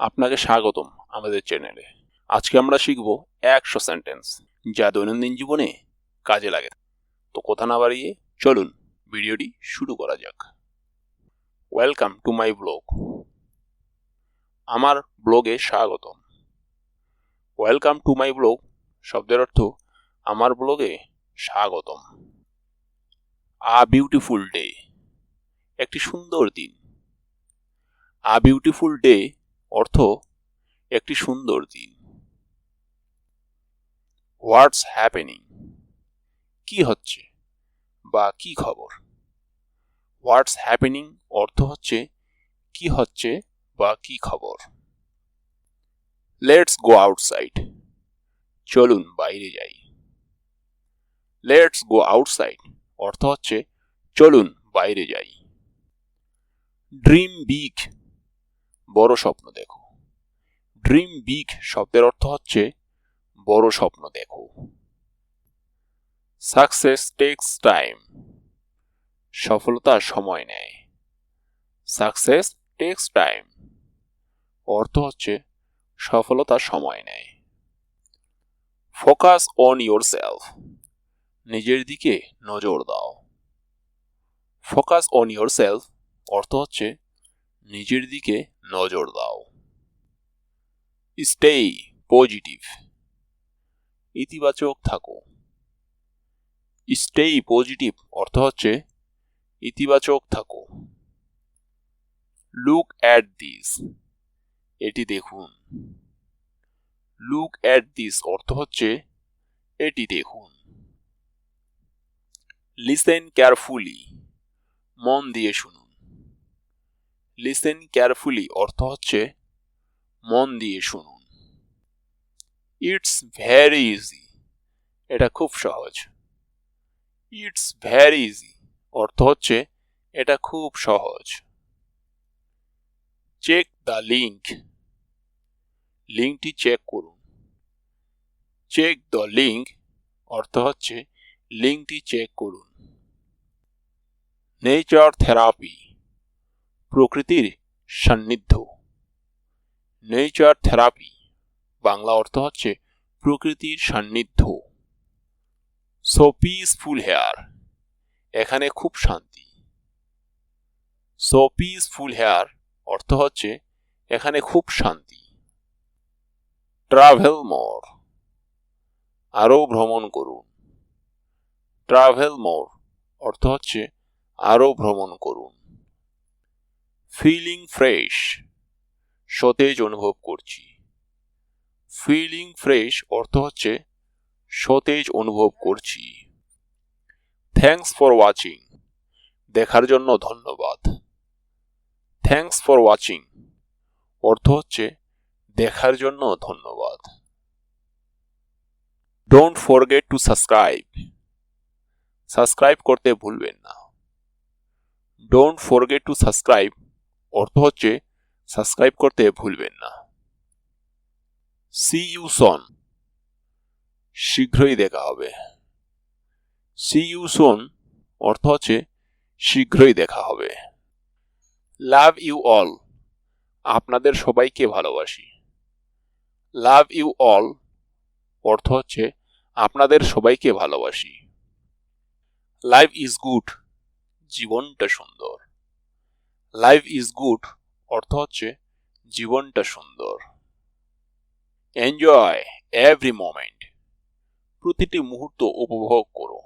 আপনাকে স্বাগতম আমাদের চ্যানেলে আজকে আমরা শিখব একশো সেন্টেন্স যা দৈনন্দিন জীবনে কাজে লাগে। তো কথা না বাড়িয়ে চলুন ভিডিওটি শুরু করা যাক। ওয়েলকাম টু মাই ব্লগ আমার ব্লগে স্বাগতম। ওয়েলকাম টু মাই ব্লগ শব্দের অর্থ আমার ব্লগে স্বাগতম। আ বিউটিফুল ডে একটি সুন্দর দিন। আ বিউটিফুল ডে অর্থ, একটি সুন্দর দিন। হোয়াটস হ্যাপেনিং কি হচ্ছে? বা কি খবর? হোয়াটস হ্যাপেনিং অর্থ হচ্ছে, কি হচ্ছে বা কি খবর? লেটস গো আউটসাইড চলুন বাইরে যাই। লেটস গো আউটসাইড অর্থ হচ্ছে, চলুন বাইরে যাই। ড্রিম বিগ বড় স্বপ্ন দেখো। ড্রিম বিগ শব্দের অর্থ হচ্ছে বড় স্বপ্ন দেখো। সাকসেস টেক্স টাইম সফলতা সময় নেয়। সাকসেস টেক্স টাইম অর্থ হচ্ছে সফলতা সময় নেয়। ফোকাস অন ইয়োর সেলফ নিজের দিকে নজর দাও। ফোকাস অন ইয়োর সেলফ অর্থ হচ্ছে নিজের দিকে নজর দাও। স্টেই পজিটিভ ইতিবাচক থাকো। স্টেই পজিটিভ অর্থ হচ্ছে ইতিবাচক থাকো। লুক অ্যাট দিস এটি দেখুন। লুক অ্যাট দিস অর্থ হচ্ছে এটি দেখুন। লিসেন কেয়ারফুলি মন দিয়ে শুনুন। লিসেন কেয়ারফুলি অর্থ হচ্ছে মন দিয়ে শুনুন। ইটস ভেরি ইজি এটা খুব সহজ। ইটস ভেরি ইজি অর্থ হচ্ছে এটা খুব সহজ। চেক দ্য লিঙ্ক লিঙ্কটি চেক করুন। চেক দ্য লিঙ্ক অর্থ হচ্ছে লিঙ্কটি চেক করুন। নেচার থেরাপি প্রকৃতির সান্নিধ্য। নেচার থেরাপি বাংলা অর্থ হচ্ছে প্রকৃতির সান্নিধ্য। সো পিসফুল হেয়ার এখানে খুব শান্তি। সো পিসফুল হেয়ার অর্থ হচ্ছে এখানে খুব শান্তি। ট্রাভেল মোর আরও ভ্রমণ করুন। ট্রাভেল মোর অর্থ হচ্ছে আরও ভ্রমণ করুন। ফিলিং ফ্রেশ সতেজ অনুভব করছি। ফিলিং ফ্রেশ অর্থ হচ্ছে সতেজ অনুভব করছি। থ্যাংকস ফর ওয়াচিং দেখার জন্য ধন্যবাদ। থ্যাংকস ফর ওয়াচিং অর্থ হচ্ছে দেখার জন্য ধন্যবাদ। Don't forget to subscribe subscribe করতে ভুলবেন না। ডোন্ট ফরগেট টু সাবস্ক্রাইব অর্থ হচ্ছে সাবস্ক্রাইব করতে ভুলবেন না। সি ইউ সন শীঘ্রই দেখা হবে। সি ইউ সোন অর্থ হচ্ছে শীঘ্রই দেখা হবে। লাভ ইউ অল আপনাদের সবাইকে ভালোবাসি। লাভ ইউ অল অর্থ হচ্ছে আপনাদের সবাইকে ভালোবাসি। লাইফ ইজ গুড জীবনটা সুন্দর। লাইফ ইজ গুড অর্থ হচ্ছে জীবনটা সুন্দর। এনজয় এভরি মোমেন্ট প্রতিটি মুহূর্ত উপভোগ করো।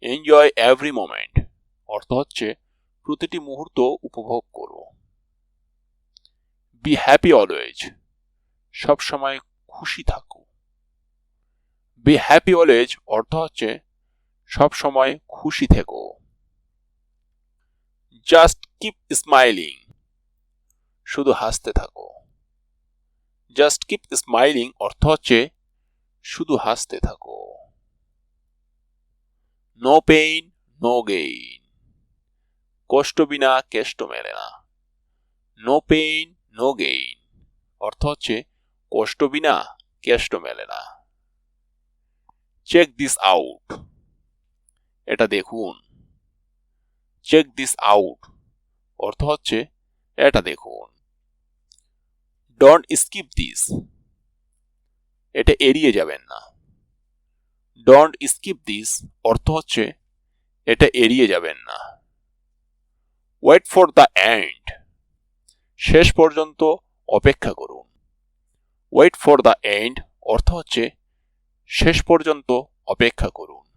এনজয় এভরি মোমেন্ট অর্থ হচ্ছে প্রতিটি মুহূর্ত উপভোগ করো। বি হ্যাপি অলওয়েজ সব সময় খুশি থাকো। বি হ্যাপি অলওয়েজ অর্থ হচ্ছে সব সময় খুশি থেকো। জাস্ট কিপ স্মাইলিং শুধু হাসতে থাকো। জাস্ট কিপ স্মাইলিং অর্থ হচ্ছে শুধু হাসতে থাকো। নো পেইন নো গেইন কষ্ট বিনা কেষ্ট মেলে না। নো পেইন নো গেইন অর্থ হচ্ছে কষ্ট বিনা কেষ্ট মেলে না। চেক দিস আউট এটা দেখুন। চেক দিস আউট অর্থ হচ্ছে, এটা দেখুন। ডোন্ট স্কিপ দিস এটা এড়িয়ে যাবেন না। ডোন্ট স্কিপ দিস অর্থ হচ্ছে, এটা এড়িয়ে যাবেন না। ওয়েট ফর দ্য এন্ড শেষ পর্যন্ত অপেক্ষা করুন। ওয়েট ফর দ্য এন্ড অর্থ হচ্ছে, শেষ পর্যন্ত অপেক্ষা করুন।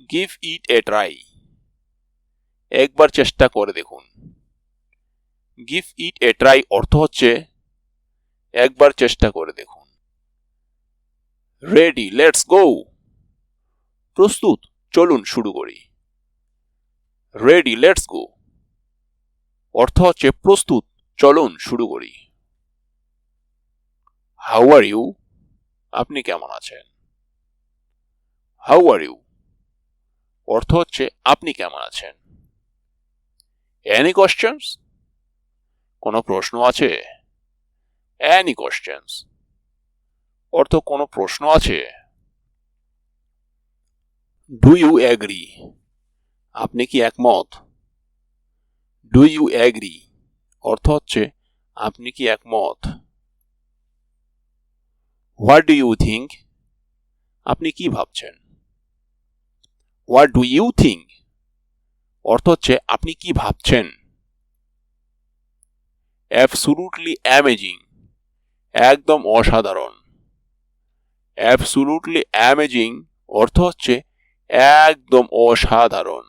গিভ ইট এ ট্রাই একবার চেষ্টা করে দেখুন। গিভ ইট এ ট্রাই অর্থ হচ্ছে একবার চেষ্টা করে দেখুন। রেডি লেটস গো প্রস্তুত, চলুন শুরু করি। রেডি লেটস গো অর্থ হচ্ছে প্রস্তুত, চলুন শুরু করি। হাউ আর ইউ আপনি কেমন আছেন? হাউ আর ইউ অর্থ হচ্ছে আপনি কেমন আছেন? এনি কোশ্চেন্স কোনো প্রশ্ন আছে? এনি কোশ্চেন্স অর্থ কোনো প্রশ্ন আছে? ডু ইউ অ্যাগ্রি আপনি কি একমত? ডু ইউ অ্যাগ্রি অর্থ হচ্ছে আপনি কি একমত? হোয়াট ডু ইউ থিঙ্ক আপনি কি ভাবছেন? হোয়াট ডু ইউ থিঙ্ক অর্থ হচ্ছে, আপনি কি ভাবছেন? অ্যাবসুলুটলি অ্যামেজিং একদম অসাধারণ। অ্যাবসুলুটলি অ্যামেজিং অর্থ হচ্ছে, একদম অসাধারণ।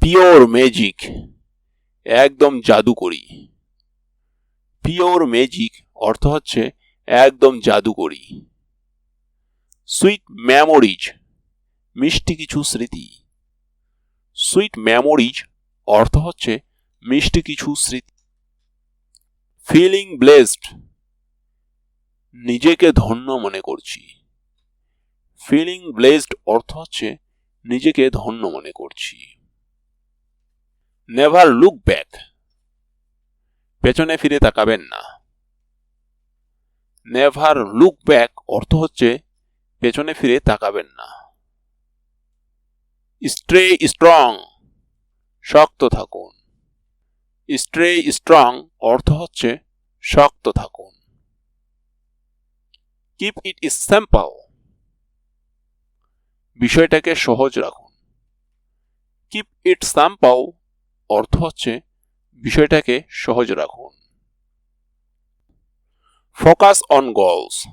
পিওর ম্যাজিক একদম জাদুকরি। পিওর ম্যাজিক অর্থ হচ্ছে, একদম জাদুকরি। সুইট মেমোরিজ মিষ্টি কিছু স্মৃতি। সুইট মেমোরিজ অর্থ হচ্ছে মিষ্টি কিছু স্মৃতি। ফিলিং ব্লেসড নিজেকে ধন্য মনে করছি। ফিলিং ব্লেসড অর্থ হচ্ছে নিজেকে ধন্য মনে করছি। নেভার লুক ব্যাক পেছনে ফিরে তাকাবেন না। নেভার লুক ব্যাক অর্থ হচ্ছে পেছনে ফিরে তাকাবেন না। স্ট্রে স্ট্রং, শক্ত থাকুন। স্ট্রে স্ট্রং অর্থ হচ্ছে শক্ত থাকুন। কিপ ইট ইজ স্যাম্পল বিষয়টাকে সহজ রাখুন। কিপ ইট স্যাম্পল অর্থ হচ্ছে বিষয়টাকে সহজ রাখুন। ফোকাস অন গোলস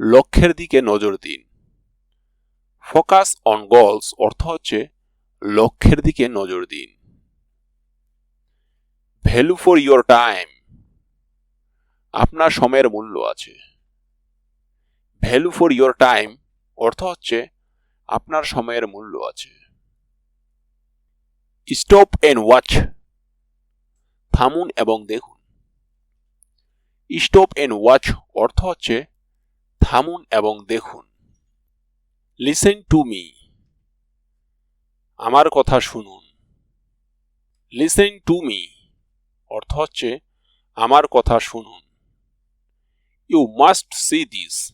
লক্ষ্যের দিকে নজর দিন। ফোকাস অন গোলস অর্থ হচ্ছে লক্ষ্যের দিকে নজর দিন। ভ্যালু ফর ইয়োর টাইম আপনার সময়ের মূল্য আছে। ভ্যালু ফর ইয়োর টাইম অর্থ হচ্ছে আপনার সময়ের মূল্য আছে। স্টপ এন্ড ওয়াচ থামুন এবং দেখুন। স্টপ এন্ড ওয়াচ অর্থ হচ্ছে থামুন এবং দেখুন। লিসেন টু মি আমার কথা শুনুন। লিসেন টু মি অর্থ হচ্ছে আমার কথা শুনুন। ইউ মাস্ট সি দিস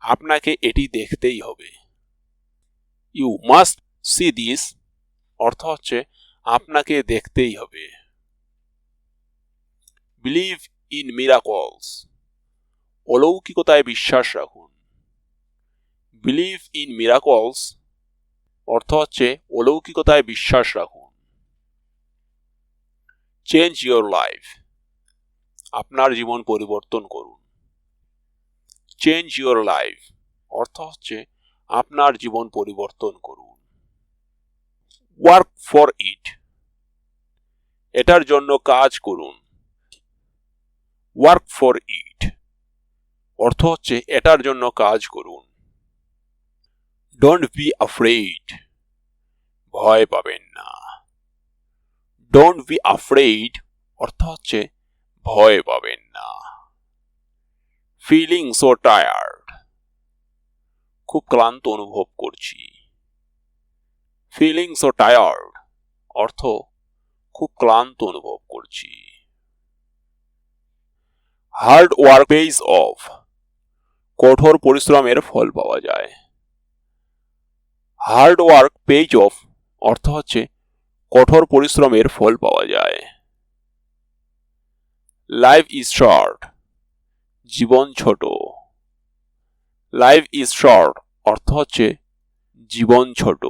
আপনাকে এটি দেখতেই হবে। ইউ মাস্ট সি দিস অর্থ হচ্ছে আপনাকে দেখতেই হবে। বিলিভ ইন মিরাকলস অলৌকিকতায় বিশ্বাস রাখুন। বিলিভ ইন মিরাকলস অর্থ হচ্ছে অলৌকিকতায় বিশ্বাস রাখুন। চেঞ্জ ইয়োর লাইফ আপনার জীবন পরিবর্তন করুন। চেঞ্জ ইয়োর লাইফ অর্থ হচ্ছে আপনার জীবন পরিবর্তন করুন। ওয়ার্ক ফর ইট এটার জন্য কাজ করুন। ওয়ার্ক ফর ইট অর্থ হচ্ছে এটার জন্য কাজ করুন। ডোন্ট বি আফ্রেড ভয় পাবেন না। ডোন্ট বি আফ্রেড অর্থ হচ্ছে ভয় পাবেন না। ফিলিং সো টায়ার্ড খুব ক্লান্ত অনুভব করছি। ফিলিং সো টায়ার্ড অর্থ খুব ক্লান্ত অনুভব করছি। হার্ড ওয়ার্ক পেজ অফ কঠোর পরিশ্রমের ফল পাওয়া যায়। হার্ড ওয়ার্ক পেজ অফ অর্থ হচ্ছে কঠোর পরিশ্রমের ফল পাওয়া যায়। লাইফ ইজ শর্ট জীবন ছোট। লাইফ ইজ শর্ট অর্থ হচ্ছে জীবন ছোট।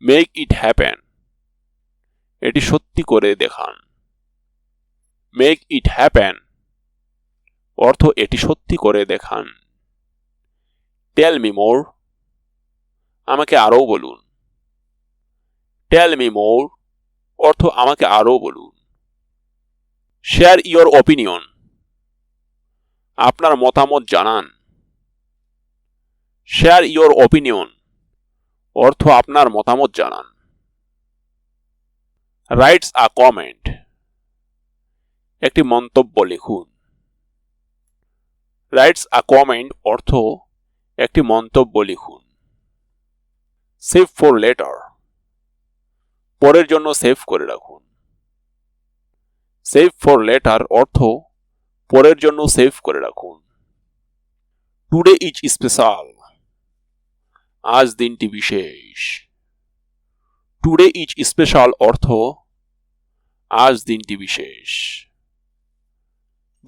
মেক ইট হ্যাপেন এটি সত্যি করে দেখান। মেক ইট হ্যাপেন অর্থ এটি সত্যি করে দেখান। টেল মি মোর আমাকে আরও বলুন। টেল মি মোর অর্থ আমাকে আরও বলুন। শেয়ার ইয়োর অপিনিয়ন আপনার মতামত জানান। শেয়ার ইয়োর অপিনিয়ন অর্থ আপনার মতামত জানান। রাইটস আ কমেন্ট একটি মন্তব্য লিখুন। রাইটস আ কমেন্ট অর্থ একটি মন্তব্য লিখুন। সেভ ফর লেটার পরের জন্য সেভ করে রাখুন। সেভ ফর লেটার অর্থ পরের জন্য সেভ করে রাখুন। টুডে ইজ স্পেশাল আজ দিনটি বিশেষ। টুডে ইজ স্পেশাল অর্থ আজ দিনটি বিশেষ।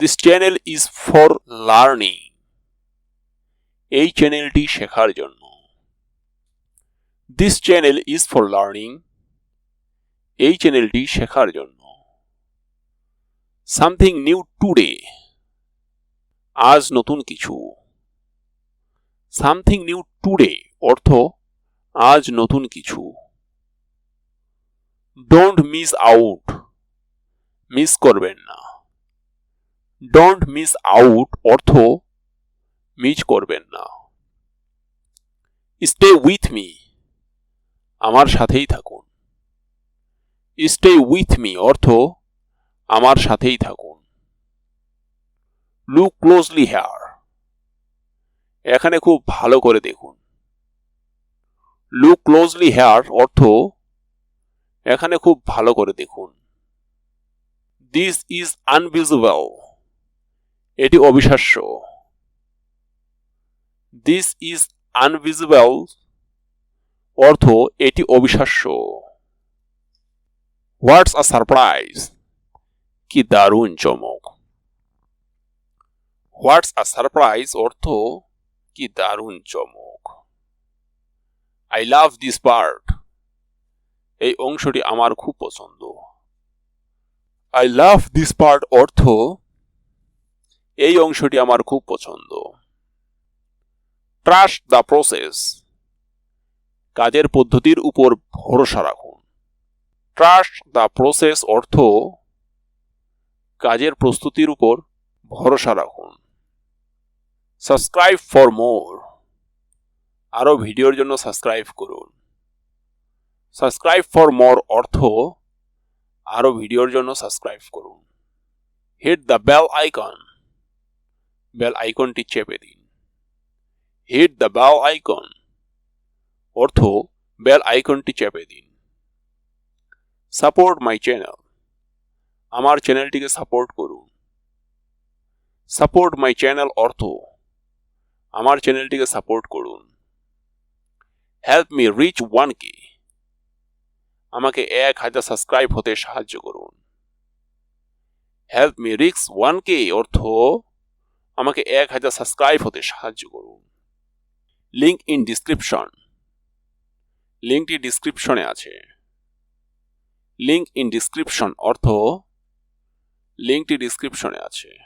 This channel is for learning এই চ্যানেলটি শেখার জন্য। This channel is for learning এই চ্যানেলটি শেখার জন্য। সামথিং নিউ টুডে আজ নতুন কিছু। সামথিং নিউ টুডে অর্থ আজ নতুন কিছু। ডোন্ট মিস আউট মিস করবেন না। ডোন্ট মিস আউট অর্থ মিস করবেন না। স্টে উইথ মি আমার সাথেই থাকুন। স্টে উইথ মি অর্থ আমার সাথেই থাকুন। লুক ক্লোজলি হেয়ার এখানে খুব ভালো করে দেখুন। লুক ক্লোজলি হেয়ার অর্থ এখানে খুব ভালো করে দেখুন। দিস ইজ আনভিজিবল এটি অবিশ্বাস্য। দিস ইজ আনভিজিবল অর্থ এটি অবিশ্বাস্য। হোয়াটস আ সারপ্রাইজ কি দারুণ চমক। হোয়াটস আ সারপ্রাইজ অর্থ কি দারুণ চমক। আই লাভ দিস পার্ট এই অংশটি আমার খুব পছন্দ। আই লাভ দিস পার্ট অর্থ এই অংশটি আমার খুব পছন্দ। ট্রাস্ট দ্য প্রসেস কাজের পদ্ধতির উপর ভরসা রাখুন। ট্রাস্ট দ্য প্রসেস অর্থ কাজের প্রস্তুতির উপর ভরসা রাখুন। সাবস্ক্রাইব ফর মোর আরও ভিডিওর জন্য সাবস্ক্রাইব করুন। সাবস্ক্রাইব ফর মোর অর্থ আরও ভিডিওর জন্য সাবস্ক্রাইব করুন। Hit the bell icon bell আইকনটি চেপে দিন। হিট দ্য বেল আইকন অর্থ, বেল আইকনটি চেপে দিন। Support my channel. আমার চ্যানেলটিকে সাপোর্ট করুন। সাপোর্ট মাই চ্যানেল অর্থ, আমার চ্যানেলটিকে সাপোর্ট করুন। Help me reach one K. আমাকে এক হাজার সাবস্ক্রাইব হতে সাহায্য করুন। Help me reach one K অর্থ, আমাকে এক হাজার সাবস্ক্রাইব হতে সাহায্য করুন। Link in description. লিঙ্কটি ডিসক্রিপশনে আছে। লিঙ্ক ইন ডিসক্রিপশন অর্থ লিঙ্কটি ডিসক্রিপশনে আছে।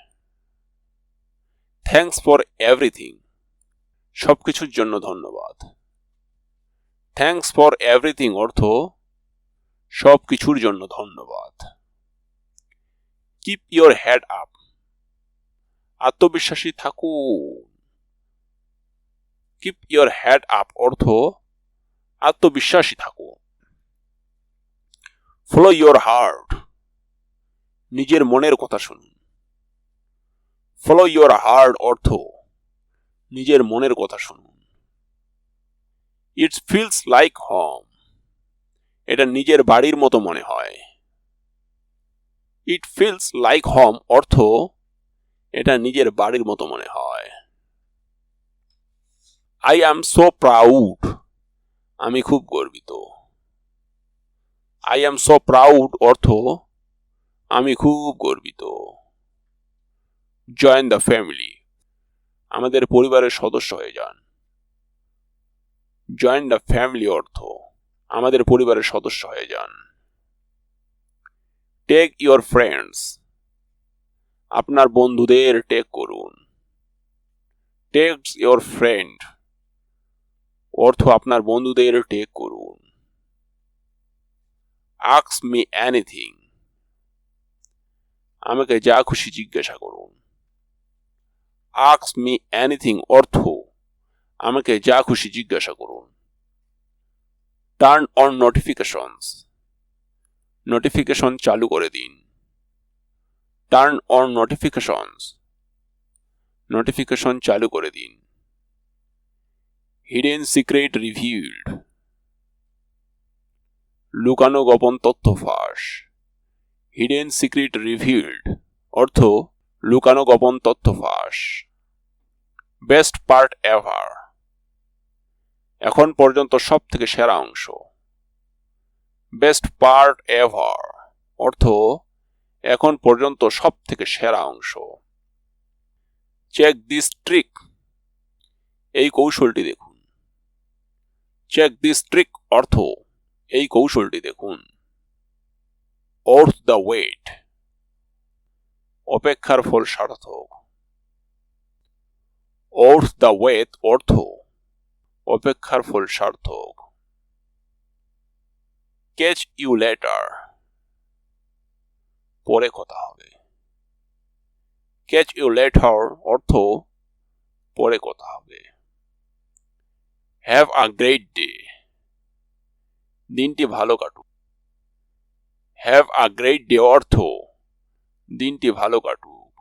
থ্যাংকস ফর এভরিথিং সব কিছুর জন্য ধন্যবাদ। থ্যাংকস ফর এভরিথিং অর্থ সব কিছুর জন্য ধন্যবাদ। কিপ ইয়োর হেড আপ আত্মবিশ্বাসী থাকুন। কিপ ইয়োর হেড আপ অর্থ আত্মবিশ্বাসী থাকুন ফলো ইয়োর হার্ট নিজের মনের কথা শুনুন। ফলো ইয়োর হার্ট অর্থ নিজের মনের কথা শুনুন। ইটস ফিলস লাইক হোম এটা নিজের বাড়ির মতো মনে হয়। ইট ফিলস লাইক হোম অর্থ এটা নিজের বাড়ির মতো মনে হয়। আই অ্যাম সো প্রাউড আমি খুব গর্বিত। আই এম সো প্রাউড অর্থ, আমি খুব গর্বিত। জয়েন দ্য ফ্যামিলি আমাদের পরিবারের সদস্য হয়ে যান। জয়েন দ্য ফ্যামিলি অর্থ, আমাদের পরিবারের সদস্য হয়ে যান। টেক ইউর ফ্রেন্ডস আপনার বন্ধুদের টেক করুন। টেক ইউর ফ্রেন্ড অর্থ আপনার বন্ধুদের টেক করুন। আক্স মি অ্যানিথিং আমাকে যা খুশি জিজ্ঞাসা করুন। আক্স মি অ্যানিথিং অর্থ। আমাকে যা খুশি জিজ্ঞাসা করুন। টার্ন অন নোটিফিকেশনস নোটিফিকেশন চালু করে দিন। টার্ন অন নোটিফিকেশনস নোটিফিকেশন চালু করে দিন। হিডেন সিক্রেট রিভিউড লুকানো গোপন তথ্য ফাঁস। হিডেন সিক্রেট রিভিউড অর্থ লুকানো গোপন তথ্য ফাঁস। বেস্ট পার্ট এভার এখন পর্যন্ত সব থেকে সেরা অংশ। বেস্ট পার্ট এভার অর্থ এখন পর্যন্ত সব থেকে সেরা অংশ। চেক দিস ট্রিক এই কৌশলটি দেখুন। চেক দিস ট্রিক অর্থ এই কৌশলটি দেখুন। অর্থ দ্য ওয়েট অপেক্ষার ফল সার্থক অর্থ দ্য ওয়েট অর্থ অপেক্ষার ফল সার্থক। ক্যাচ ইউ লেটার পরে কথা হবে। ক্যাচ ইউ লেটার অর্থ পরে কথা হবে। হ্যাভ আ গ্রেট ডে দিনটি ভালো কাটুক। হ্যাভ আ গ্রেট ডে অর্থ। দিনটি ভালো কাটুক।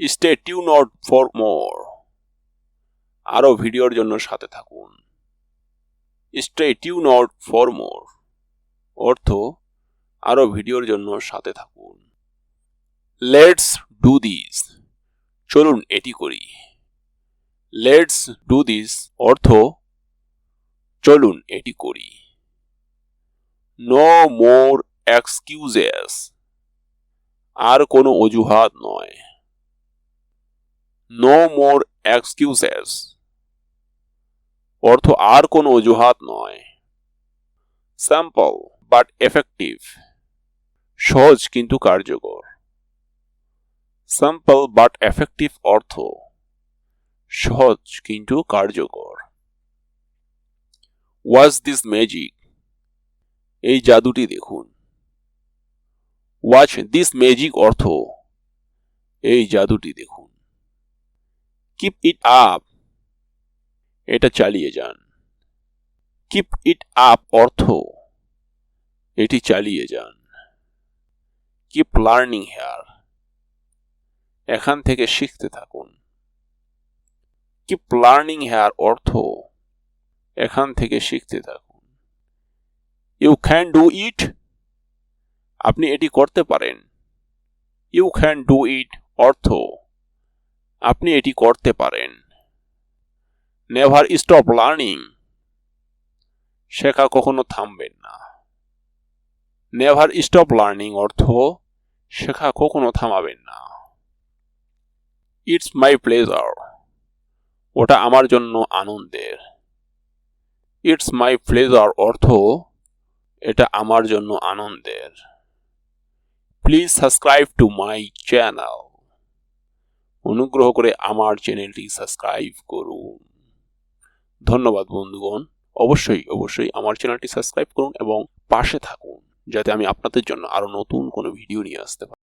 Stay tuned for more আরও ভিডিওর জন্য সাথে থাকুন। Stay tuned for more অর্থ, আরও ভিডিওর জন্য সাথে থাকুন। লেটস ডু দিস চলুন, এটি করি। লেটস ডু দিস অর্থ, চলুন এটি করি। নো মোর এক্সকিউজেস আর কোনো অজুহাত নয়। নো মোর এক্সকিউজেস অর্থ, আর কোনো অজুহাত নয়। স্যাম্পল বাট এফেক্টিভ সহজ, কিন্তু কার্যকর। সিম্পল বাট এফেক্টিভ অর্থ। সহজ কিন্তু কার্যকর। ওয়াজ দিস ম্যাজিক এই জাদুটি দেখুন। ওয়াচ দিস ম্যাজিক অর্থ? এই জাদুটি দেখুন। কিপ ইট আপ এটা চালিয়ে যান। কিপ ইট আপ অর্থ? এটি চালিয়ে যান। কিপ লার্নিং হেয়ার এখান থেকে শিখতে থাকুন। কিপ লার্নিং হেয়ার অর্থ এখান থেকে শিখতে থাকুন। ইউ ক্যান ডু ইট আপনি এটি করতে পারেন। ইউ ক্যান ডু ইট অর্থ আপনি এটি করতে পারেন। নেভার স্টপ লার্নিং শেখা কখনো থামবেন না। নেভার স্টপ লার্নিং অর্থ শেখা কখনো থামাবেন না। ইটস মাই প্লেজার ওটা আমার জন্য আনন্দের। ইটস মাই প্লেজার অর্থ এটা আমার জন্য আনন্দের। Please subscribe to my channel অনুগ্রহ করে আমার চ্যানেলটি সাবস্ক্রাইব করুন। ধন্যবাদ বন্ধুগণ। অবশ্যই অবশ্যই আমার চ্যানেলটি সাবস্ক্রাইব করুন এবং পাশে থাকুন, যাতে আমি আপনাদের জন্য আরও নতুন কোনো ভিডিও নিয়ে আসতে পারি।